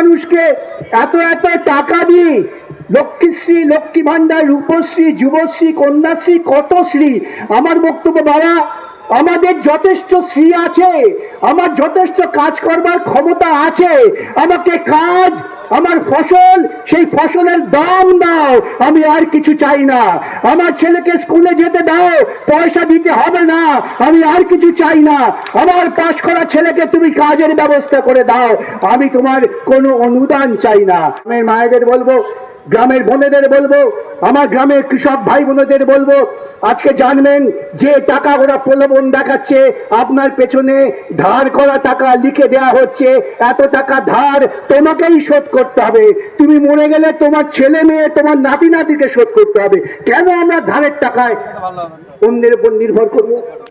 মানুষকে এত এত টাকা দিয়ে লক্ষ্মীশ্রী লক্ষ্মী ভাণ্ডার রূপশ্রী, যুবশ্রী, কন্যাশ্রী কত শ্রী আমার বক্তব্য বাবা আমাদের যথেষ্ট শ্রী আছে, আমার যথেষ্ট কাজ করবার ক্ষমতা আছে, আমাকে কাজ, আমার ফসল, সেই ফসলের দাম দাও, আমি আর কিছু চাই না। আমার ছেলেকে স্কুলে যেতে দাও, পয়সা দিতে হবে না, আমি আর কিছু চাই না। আমার পাশ করা ছেলেকে তুমি কাজের ব্যবস্থা করে দাও, আমি তোমার কোনো অনুদান চাই না। আমি মায়েদের বলব, গ্রামের বোনেদের বলব আমার গ্রামের কৃষক ভাই বোনদের বলব, আজকে জানবেন যে টাকা ওরা প্রলোভন দেখাচ্ছে, আপনার পেছনে ধার করা টাকা লিখে দেয়া হচ্ছে, এত টাকা ধার তোমাকেই শোধ করতে হবে। তুমি মরে গেলে তোমার ছেলে মেয়ে, তোমার নাতি নাতিকে শোধ করতে হবে। কেন আমরা ধারের টাকায় অন্যের উপর নির্ভর করব?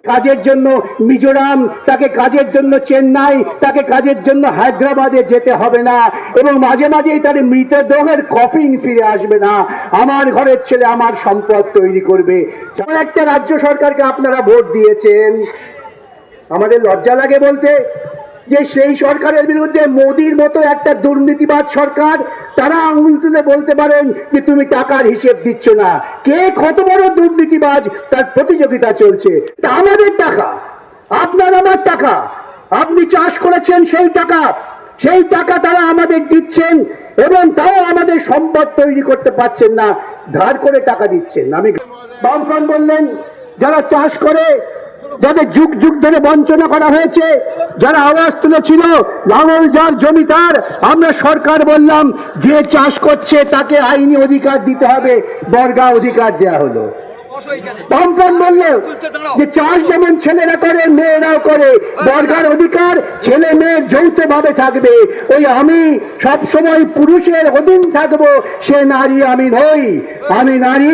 কাজের জন্য মিজোরাম, তাকে কাজের জন্য চেন্নাই, তাকে কাজের জন্য হায়দ্রাবাদে যেতে হবে না, এবং মাঝে মাঝেই তার মৃতদেহের কফিন ফিরে আসবে না। আমার ঘরের ছেলে আমার সম্পদ তৈরি করবে। একটা রাজ্য সরকারকে আপনারা ভোট দিয়েছেন। আমাদের লজ্জা লাগে বলতে যে সেই সরকারের বিরুদ্ধে মোদির মতো একটা দুর্নীতিবাদ সরকার, তারা আঙুল তুলে বলতে পারেন যে তুমি টাকার হিসেব দিচ্ছ না। কে কত বড় দুর্নীতিবাজ, তার প্রতিযোগিতা চলছে। তা আমাদের টাকা। আপনার আমার টাকা। আপনি চাষ করেছেন সেই টাকা। সেই টাকা তারা আমাদের দিচ্ছেন। এবং তাও আমাদের সম্পদ তৈরি করতে পারছেন না, ধার করে টাকা দিচ্ছেন। আমি বামফ্রন্ট বললেন, যারা চাষ করে, যাদের যুগ যুগ ধরে বঞ্চনা করা হয়েছে, যারা আওয়াজ তুলেছিল, লাঙল যার জমিদার আমরা সরকার বললাম, যে চাষ করছে তাকে আইনি অধিকার দিতে হবে, বর্গা অধিকার দেয়া হলো। বামফ্রন্ট বলল যে চাষ যেমন ছেলেরা করে মেয়েরাও করে বর্গার অধিকার ছেলে মেয়ের যৌথ ভাবে থাকবে। ওই আমি সব সময় পুরুষের অধীন থাকব সে নারী আমি নই। আমি নারী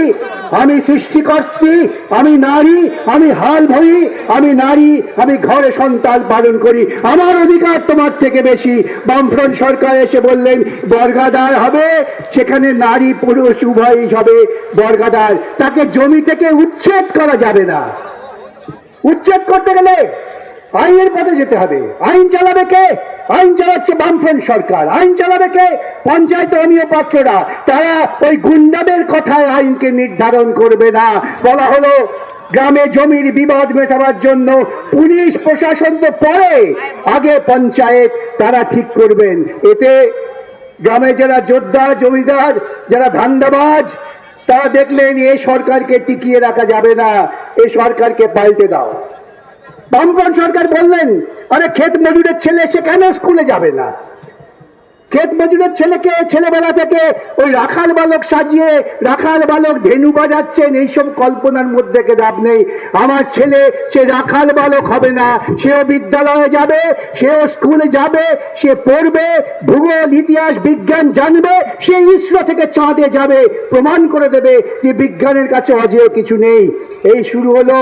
আমি সৃষ্টিকর্ত্রী আমি নারী আমি হাল ভই আমি নারী আমি ঘরে সন্তান পালন করি। আমার অধিকার তোমার থেকে বেশি। বামফ্রন্ট সরকার এসে বললেন বর্গাদার হবে সেখানে নারী পুরুষ উভয়ই হবে বর্গাদার। তাকে জমি থেকে উচ্ছেদ করা যাবে না। উচ্ছেদ করতে গেলে আইনের পথে যেতে হবে। আইন চালাবে কে? আইন চালাচ্ছে বামফ্রন্ট সরকার। আইন চালাবে কে? পঞ্চায়েত অনীয় পাত্ররা তারা ওই গুন্ডাদের কথায় আইনকে নির্ধারণ করবে না। বলা হলো, গ্রামে জমির বিবাদ মেটাবার জন্য পুলিশ, প্রশাসন তো পরে আগে পঞ্চায়েত তারা ঠিক করবেন। এতে গ্রামে যারা যোদ্ধা জমিদার, যারা ধান্দাবাজ তারা দেখলেন এই সরকারকে টিকিয়ে রাখা যাবে না এই সরকারকে পাল্টে দাও। বামপন সরকার বললেন, আরে ক্ষেত মজুরের ছেলে সে কেন স্কুলে যাবে না? ক্ষেত মজুরের ছেলেকে ছেলেবেলা থেকে ওই রাখাল বালক সাজিয়ে, রাখাল বালক ধেনু বাজাচ্ছেন, এইসব কল্পনার মধ্যে লাভ নেই। আমার ছেলে, সে রাখাল বালক হবে না। সেও বিদ্যালয়ে যাবে, সেও স্কুলে যাবে, সে পড়বে, ভূগোল, ইতিহাস, বিজ্ঞান জানবে, সে ইসরো থেকে চাঁদে যাবে, প্রমাণ করে দেবে যে বিজ্ঞানের কাছে অজেয় কিছু নেই। এই শুরু হলো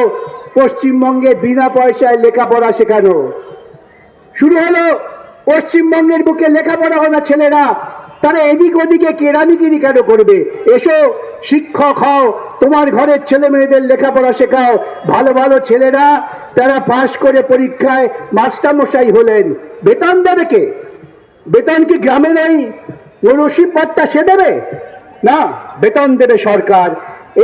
পশ্চিমবঙ্গে বিনা পয়সায় লেখাপড়া শেখানো। শুরু হলো পশ্চিমবঙ্গের বুকে লেখাপড়া হয় না ছেলেরা। তারা এদিক ওদিকে কেরানিগিরি কেন করবে? এসো, শিক্ষক হও, তোমার ঘরের ছেলে মেয়েদের লেখাপড়া শেখাও। ভালো ভালো ছেলেরা তারা পাশ করে পরীক্ষায় মাস্টারমশাই হলেন। বেতন দেবে কে? বেতন কি গ্রামে নেই? ও রসিদ পাট্টা সে দেবে? না, বেতন দেবে সরকার।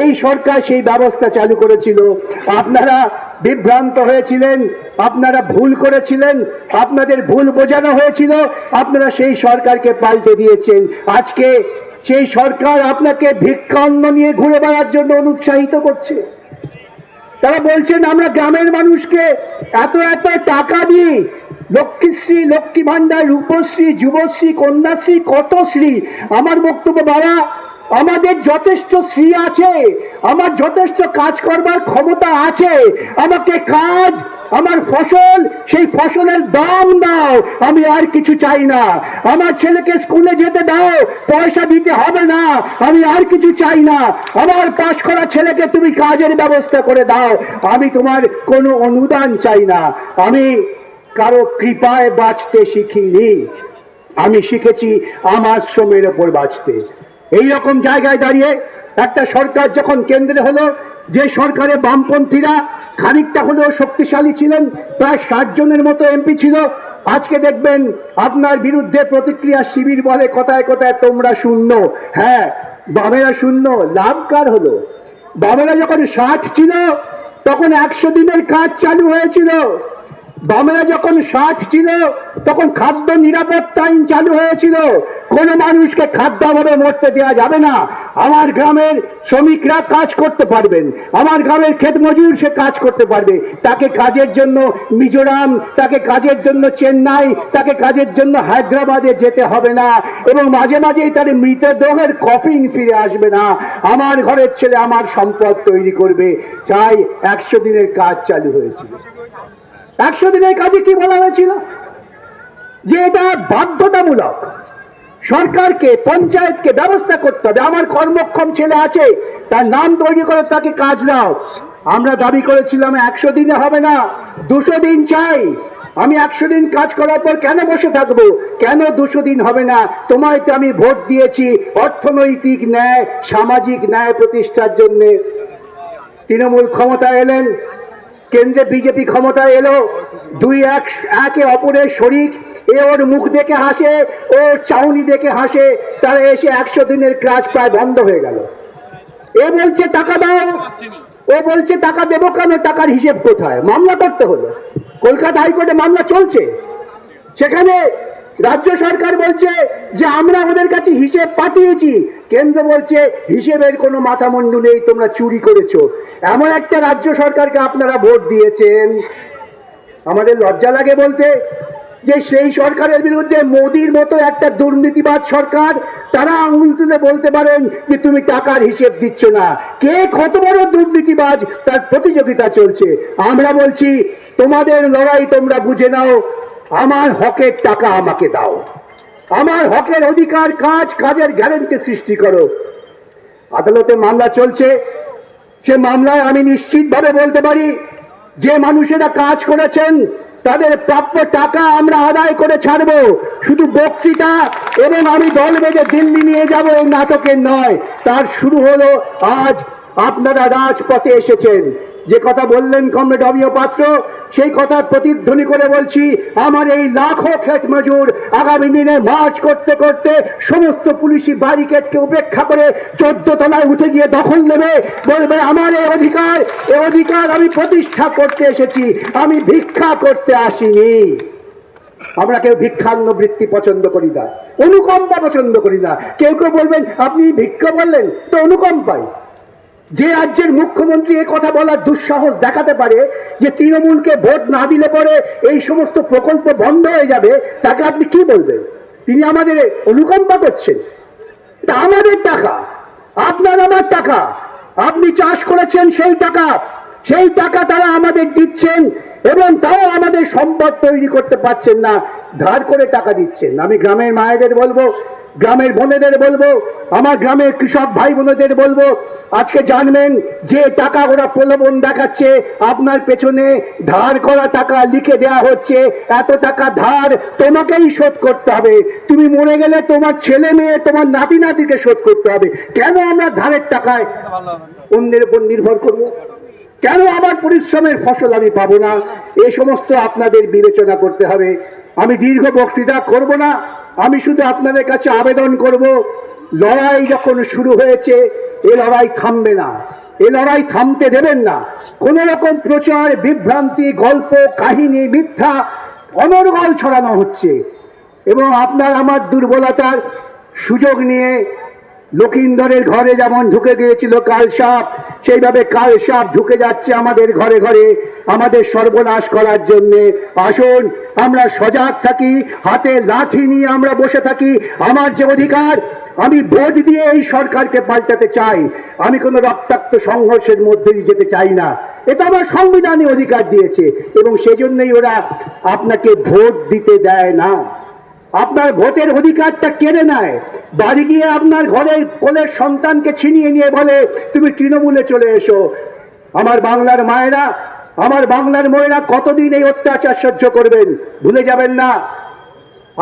এই সরকার সেই ব্যবস্থা চালু করেছিল। আপনারা বিভ্রান্ত হয়েছিলেন। আপনারা ভুল করেছিলেন, আপনাদের ভুল বোঝানো হয়েছিল, আপনারা সেই সরকারকে পাল্টে দিয়েছেন। আজকে সেই সরকার আপনাকে ভিক্ষান্ন নিয়ে ঘুরে বেড়ার জন্য অনুৎসাহিত করছে। তারা বলছেন, আমরা গ্রামের মানুষকে এত এত টাকা দিই লক্ষ্মীশ্রী, লক্ষ্মী ভাণ্ডার, রূপশ্রী, যুবশ্রী, কন্যাশ্রী কত শ্রী আমার বক্তব্য বাবা আমাদের যথেষ্ট শ্রী আছে, আমার যথেষ্ট কাজ করবার ক্ষমতা আছে, আমাকে কাজ, আমার ফসল, সেই ফসলের দাম দাও, আমি আর কিছু চাই না। আমার ছেলেকে স্কুলে যেতে দাও, পয়সা দিতে হবে না, আমি আর কিছু চাই না। আমার পাশ করা ছেলেকে তুমি কাজের ব্যবস্থা করে দাও, আমি তোমার কোনো অনুদান চাই না। আমি কারও কৃপায় বাঁচতে শিখিনি। আমি শিখেছি আমার শ্রমের ওপর বাঁচতে। এই রকম জায়গায় দাঁড়িয়ে একটা সরকার যখন কেন্দ্রে হলো, যে সরকারে বামপন্থীরা খানিকটা হলেও শক্তিশালী ছিলেন, প্রায় ষাট জনের মতো এমপি ছিল। আজকে দেখবেন আপনার বিরুদ্ধে প্রতিক্রিয়া শিবির বলে কথায় কথায় তোমরা শূন্য। হ্যাঁ বামেরা শূন্য। লাভ কার হলো? বামেরা যখন ষাট ছিল, তখন একশো দিনের কাজ চালু হয়েছিল। বামেরা যখন ষাট ছিল, তখন খাদ্য নিরাপত্তা আইন চালু হয়েছিল। কোনো মানুষকে খাদ্য অভাবে মরতে দেওয়া যাবে না। আমার গ্রামের শ্রমিকরা কাজ করতে পারবেন। আমার গ্রামের ক্ষেত মজুর সে কাজ করতে পারবে। তাকে কাজের জন্য মিজোরাম, তাকে কাজের জন্য চেন্নাই, তাকে কাজের জন্য হায়দ্রাবাদে যেতে হবে না। এবং মাঝে মাঝেই তার মৃতদেহের কফিন ফিরে আসবে না। আমার ঘরের ছেলে আমার সম্পদ তৈরি করবে। চাই একশো দিনের কাজ চালু হয়েছিল। একশো দিনের কাজে কি বলা হয়েছিল? যে এটা বাধ্যতামূলক। সরকারকে, পঞ্চায়েতকে ব্যবস্থা করতে হবে। আমার কর্মক্ষম ছেলে আছে, তার নাম তৈরি করে, তাকে কাজ দাও আমরা দাবি করেছিলাম, একশো দিনে হবে না, দুশো দিন চাই। আমি একশো দিন কাজ করার পর কেন বসে থাকব? কেন দুশো দিন হবে না? তোমায় তো আমি ভোট দিয়েছি, অর্থনৈতিক ন্যায়, সামাজিক ন্যায় প্রতিষ্ঠার জন্যে। তৃণমূল ক্ষমতায় এলেন, কেন্দ্রে বিজেপি ক্ষমতায় এলো, দুই এক, একে অপরের শরিক এ ওর মুখ দেখে হাসে, ও চাউনি দেখে হাসে, তারা এসে একশো দিনের কাজ প্রায় বন্ধ হয়ে গেল। এ বলছে, টাকা দাও। ও বলছে, টাকা দেবো কেন? টাকার হিসেব কোথায়? মামলা করতে হলো। কলকাতা হাইকোর্টে মামলা চলছে। সেখানে রাজ্য সরকার বলছে যে, আমরা ওদের কাছে হিসেব পাঠিয়েছি। কেন্দ্র বলছে, হিসেবের কোনো মাথা মুন্ডু নেই, তোমরা চুরি করেছ। এমন একটা রাজ্য সরকারকে আপনারা ভোট দিয়েছেন। আমাদের লজ্জা লাগে বলতে। যে সেই সরকারের বিরুদ্ধে মোদির মতো একটা দুর্নীতিবাদ সরকার, তারা আঙুল তুলে বলতে পারেন যে তুমি টাকার হিসেব দিচ্ছ না। কে কত বড় দুর্নীতিবাজ, তার প্রতিযোগিতা চলছে। আমরা বলছি, তোমাদের লড়াই তোমরা বুঝে নাও, আমার হকের টাকা আমাকে দাও। আমার হকের অধিকার কাজ, কাজের গ্যারেন্টি সৃষ্টি করো। আদালতে মামলা চলছে। সে মামলায় আমি নিশ্চিতভাবে বলতে পারি, যে মানুষেরা কাজ করেছেন তাদের প্রাপ্য টাকা আমরা আদায় করে ছাড়বো। শুধু বক্তৃতা এবং আমি দল বেঁধে দিল্লি নিয়ে যাব এই নাটকের নয়। তার শুরু হলো আজ আপনারা রাজপথে এসেছেন। যে কথা বললেন কমরেড অমিয় পাত্র সেই কথা প্রতিধ্বনি করে বলছি, আমার এই লাখো ক্ষেত মজুর আগামী দিনে মার্চ করতে করতে সমস্ত পুলিশি ব্যারিকেডকে উপেক্ষা করে চোদ্দ তলায় উঠে গিয়ে দখল নেবে, বলবে, আমার এই অধিকার এই অধিকার আমি প্রতিষ্ঠা করতে এসেছি, আমি ভিক্ষা করতে আসিনি। আমরা কেউ ভিক্ষান্ন বৃত্তি পছন্দ করি না, অনুকম্পা পছন্দ করি না। কেউ কেউ বলবেন, আপনি ভিক্ষা বললেন তো অনুকম্পাই যে রাজ্যের মুখ্যমন্ত্রী এ কথা বলার দুঃসাহস দেখাতে পারে যে তৃণমূলকে ভোট না দিলে পরে এই সমস্ত প্রকল্প বন্ধ হয়ে যাবে, তাকে আপনি কি বলবেন? তিনি আমাদের অনুকম্পা করছেন। আমাদের টাকা, আপনার আমার টাকা, আপনি চাষ করেছেন সেই টাকা সেই টাকা তারা আমাদের দিচ্ছেন এবং তাও আমাদের সম্পদ তৈরি করতে পারছেন না। ধার করে টাকা দিচ্ছেন। আমি গ্রামের মায়েদের বলব, গ্রামের বোনেদের বলব, আমার গ্রামের কৃষক ভাই বোনেদের বলব, আজকে জানবেন যে টাকা ওরা প্রলোভন দেখাচ্ছে, আপনার পেছনে ধার করা টাকা লিখে দেওয়া হচ্ছে, এত টাকা ধার তোমাকেই শোধ করতে হবে। তুমি মরে গেলে তোমার ছেলে মেয়ে, তোমার নাতি নাতিকে শোধ করতে হবে। কেন আমরা ধারের টাকায় অন্যের উপর নির্ভর করব? কেন আমার পরিশ্রমের ফসল আমি পাবো না? এ সমস্ত আপনাদের বিবেচনা করতে হবে। আমি দীর্ঘ বক্তৃতা করব না। আমি শুধু আপনাদের কাছে আবেদন করব, লড়াই যখন শুরু হয়েছে, এ লড়াই থামবে না। এ লড়াই থামতে দেবেন না। কোন রকম প্রচার, বিভ্রান্তি, গল্প, কাহিনী, মিথ্যা, অনর্গল ছড়ানো হচ্ছে। এবং আপনার আমার দুর্বলতার সুযোগ নিয়ে লক্ষিন্দরের ঘরে যেমন ঢুকে গিয়েছিল কাল সাপ, সেইভাবে কাল সাপ ঢুকে যাচ্ছে আমাদের ঘরে ঘরে। আমাদের সর্বনাশ করার জন্য। আসুন, আমরা সজাগ থাকি, হাতে লাঠি নিয়ে আমরা বসে থাকি। আমার যে অধিকার, আমি ভোট দিয়ে এই সরকারকে পাল্টাতে চাই। আমি কোনো রক্তাক্ত সংঘর্ষের মধ্যেই যেতে চাই না। এটা আমার সংবিধানে অধিকার দিয়েছে, এবং সেজন্যই ওরা আপনাকে ভোট দিতে দেয় না। আপনার ভোটের অধিকারটা কেড়ে নেয়। বাড়ি গিয়ে আপনার ঘরের কোলের সন্তানকে ছিনিয়ে নিয়ে বলে, তুমি তৃণমূলে চলে এসো। আমার বাংলার মায়েরা, আমার বাংলার মেয়েরা কতদিন এই অত্যাচার সহ্য করবেন? ভুলে যাবেন না।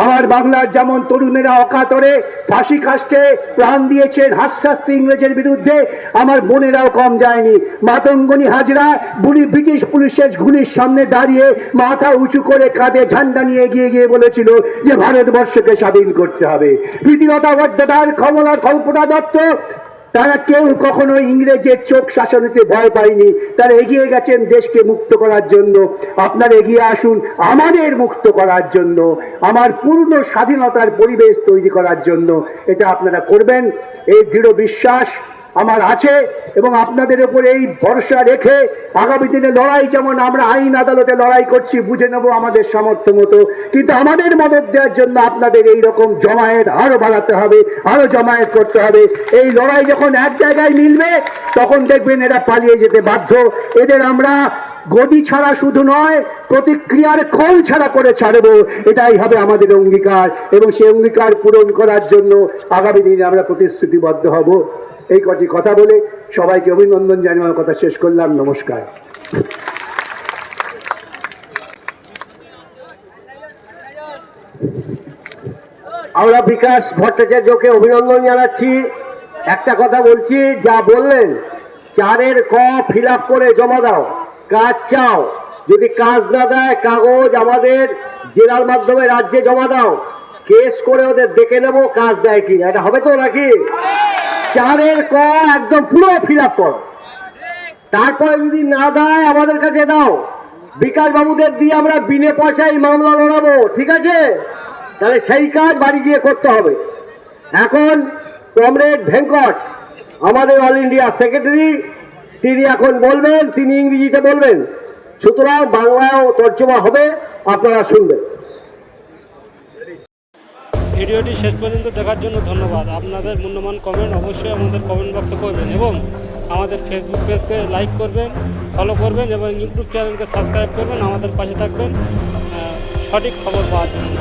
আমার বাংলার যেমন তরুণেরা অকাতরে ফাঁসি কাস্টে প্রাণ দিয়েছেন হাস্যাস্তি ইংরেজের বিরুদ্ধে, আমার বোনেরাও কম যায়নি। মাতঙ্গনি হাজরা, বুলি ব্রিটিশ পুলিশের গুলির সামনে দাঁড়িয়ে মাথা উঁচু করে কাঁধে ঝান্ডা নিয়ে গিয়ে গিয়ে বলেছিল যে ভারতবর্ষকে স্বাধীন করতে হবে। প্রীতিলতা বদ্দার কমলা কল্পনা দত্ত তারা কেউ কখনো ইংরেজের চোখ শাসনেতে ভয় পায়নি। তারা এগিয়ে গেছেন দেশকে মুক্ত করার জন্য। আপনারা এগিয়ে আসুন আমাদের মুক্ত করার জন্য, আমার পূর্ণ স্বাধীনতার পরিবেশ তৈরি করার জন্য। এটা আপনারা করবেন। এই দৃঢ় বিশ্বাস আমার আছে এবং আপনাদের উপরে এই ভরসা রেখে আগামী দিনে লড়াই যেমন আমরা আইন আদালতে লড়াই করছি, বুঝে নেব আমাদের সামর্থ্য মতো। কিন্তু আমাদের মদত দেওয়ার জন্য আপনাদের এই রকম জমায়েত আরও বাড়াতে হবে, আরও জমায়েত করতে হবে। এই লড়াই যখন এক জায়গায় মিলবে, তখন দেখবেন এরা পালিয়ে যেতে বাধ্য। এদের আমরা গদি ছাড়া শুধু নয়, প্রতিক্রিয়ার খোল ছাড়া করে ছাড়বো। এটাই হবে আমাদের অঙ্গীকার এবং সেই অঙ্গীকার পূরণ করার জন্য আগামী দিনে আমরা প্রতিশ্রুতিবদ্ধ হব। এই কটি কথা বলে সবাইকে অভিনন্দন জানিয়ে আমার কথা শেষ করলাম। নমস্কার। আমরা বিকাশ ভট্টাচার্যকে অভিনন্দন জানাচ্ছি। একটা কথা বলছি, যা বললেন, চারের ক ফিল করে জমা দাও, কাজ চাও। যদি কাজ না দেয়, কাগজ আমাদের জেলার মাধ্যমে রাজ্যে জমা দাও। কেস করে ওদের দেখে নেব, কাজ দেয় কি এটা হবে তো নাকি? চারের ক একদম পুরো ফিল আপ করো। তারপরে যদি না দেয় আমাদের কাছে দাও। বিকাশ বাবুদের দিয়ে আমরা বিনে পয়সায় মামলা লড়াবো, ঠিক আছে? তাহলে সেই কাজ বাড়ি গিয়ে করতে হবে। এখন কমরেড ভেঙ্কট, আমাদের অল ইন্ডিয়া সেক্রেটারি তিনি এখন বলবেন, তিনি ইংরেজিতে বলবেন। সুতরাং বাংলায়ও তর্জমা হবে, আপনারা শুনবেন। ভিডিওটি শেষ পর্যন্ত দেখার জন্য ধন্যবাদ। আপনাদের মূল্যবান কমেন্ট অবশ্যই আমাদের কমেন্ট বক্সে করবেন এবং আমাদের ফেসবুক পেজকে লাইক করবেন ফলো করবেন এবং ইউটিউব চ্যানেলকে সাবস্ক্রাইব করবেন, আমাদের পাশে থাকবেন। সঠিক খবর পাওয়ার জন্য।